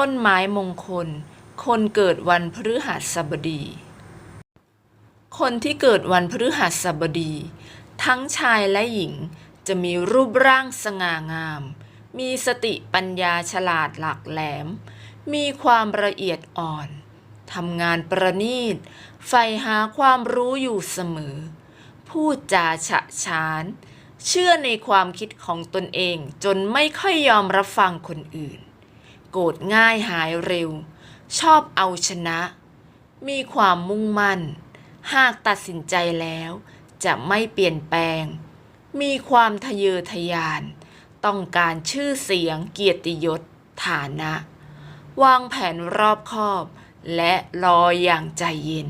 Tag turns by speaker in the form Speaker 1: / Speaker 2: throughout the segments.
Speaker 1: ต้นไม้มงคล คนเกิดวันพฤหัสบดี คนที่เกิดวันพฤหัสบดี ทั้งชายและหญิงจะมีรูปร่างสง่างาม มีสติปัญญาฉลาดหลักแหลม มีความละเอียดอ่อน ทำงานประณีต ใฝ่หาความรู้อยู่เสมอ พูดจาฉะฉาน เชื่อในความคิดของตนเองจนไม่ค่อยยอมรับฟังคนอื่น โกรธง่ายหายเร็ว ชอบเอาชนะ มีความมุ่งมั่น หากตัดสินใจแล้ว จะไม่เปลี่ยนแปลง มีความทะเยอทะยาน ต้องการชื่อเสียงเกียรติยศฐานะ วางแผนรอบคอบ และรออย่างใจเย็น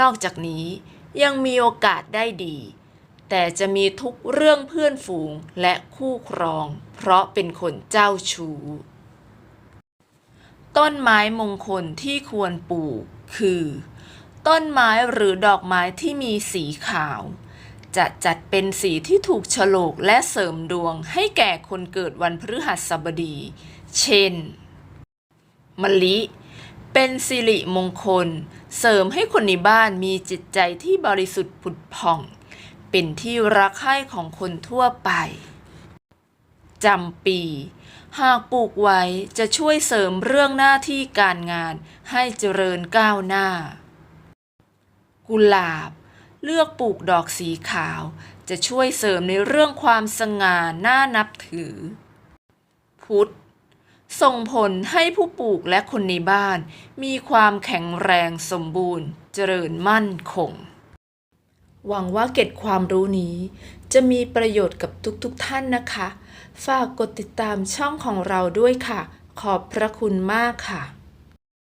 Speaker 1: นอกจากนี้ยังมีโอกาสได้ดี แต่จะมีทุกเรื่องเพื่อนฝูงและคู่ครอง เพราะเป็นคนเจ้าชู้ ต้นไม้มงคลที่ควรปลูก คือ ต้นไม้หรือดอกไม้ที่มีสีขาว จะจัดเป็นสีที่ถูกฉลกและเสริมดวงให้แก่คนเกิดวันพฤหัสบดี เช่น มะลิ เป็นสิริมงคล เสริมให้คนในบ้านมีจิตใจที่บริสุทธิ์ผุดผ่อง เป็นที่รักใคร่ของคนทั่วไป จำปี หากปลูกไว้จะช่วยเสริมเรื่องหน้าที่การงานให้เจริญก้าวหน้า กุหลาบ เลือกปลูกดอกสีขาว จะช่วยเสริมในเรื่องความสง่าน่านับถือ พุทธส่งผลให้ผู้ปลูกและคนในบ้าน มีความแข็งแรงสมบูรณ์ เจริญมั่นคง หวังว่าเก็ดความรู้นี้ จะมีประโยชน์กับทุกๆทท่านนะคะ ฝากกดติดตามช่องของเราด้วยค่ะ ขอบพระคุณมากค่ะ